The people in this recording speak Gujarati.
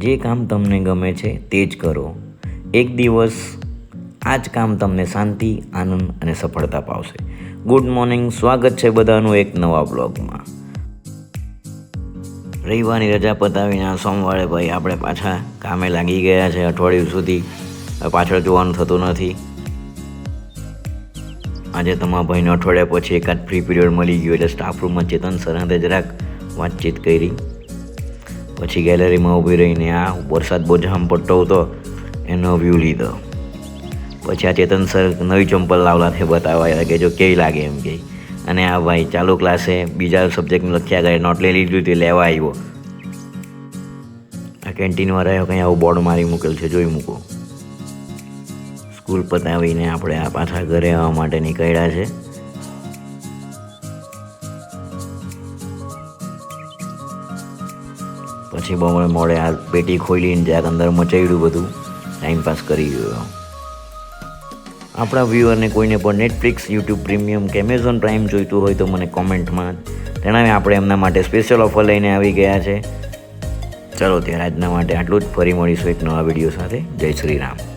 જે કામ તમને ગમે છે તે જ કરો. એક દિવસ આ જ કામ તમને શાંતિ, આનંદ અને સફળતા પાવશે. ગુડ મોર્નિંગ સ્વાગત છે બધાનું એક નવા બ્લોગમાં રવિવારની રજા પતાવીને સોમવારે ભાઈ આપણે પાછા કામે લાગી ગયા છે અઠવાડિયું સુધી. પાછળ જોવાનું થતું નથી. આજે તમારા ભાઈને અઠવાડિયા પછી એકાદ ફ્રી પીરિયડ મળી ગયો એટલે સ્ટાફ રૂમમાં ચેતન સર સાથે જરાક વાતચીત કરી. પછી ગેલેરીમાં ઊભી રહીને આ વરસાદ બહુ જામ પડતો હતો, એનો વ્યૂ લીધો. પછી આ ચેતન સર નવી ચંપલ લાવલા છે બતાવવા કે જો કેવી લાગે એમ કે. અને આ ભાઈ ચાલુ ક્લાસે બીજા સબ્જેક્ટનું લખ્યા કરે નોટ લઈ લીધું તે લેવા આવ્યો. આ કેન્ટીનમાં રહ્યો કંઈ આવું બોર્ડ મારી મૂકેલ છે, જોઈ મૂકો. સ્કૂલ પતાવીને આપણે આ પાછા ઘરે આવવા માટે નીકળ્યા છે. પછી બમણે મોડે આ પેટી ખોલીને જ્યાં અંદર મચાવ્યું બધું. ટાઈમ પાસ કરી ગયો. આપણા વ્યૂઅરને કોઈને પણ નેટફ્લિક્સ યુટ્યુબ પ્રીમિયમ કે એમેઝોન પ્રાઇમ જોઈતું હોય તો મને કોમેન્ટમાં જણાવે. આપણે એમના માટે સ્પેશિયલ ઓફર લઈને આવી ગયા છે. ચલો ત્યારે આજના માટે આટલું જ. ફરી મળીશું એક નવા વીડિયો સાથે. જય શ્રી રામ.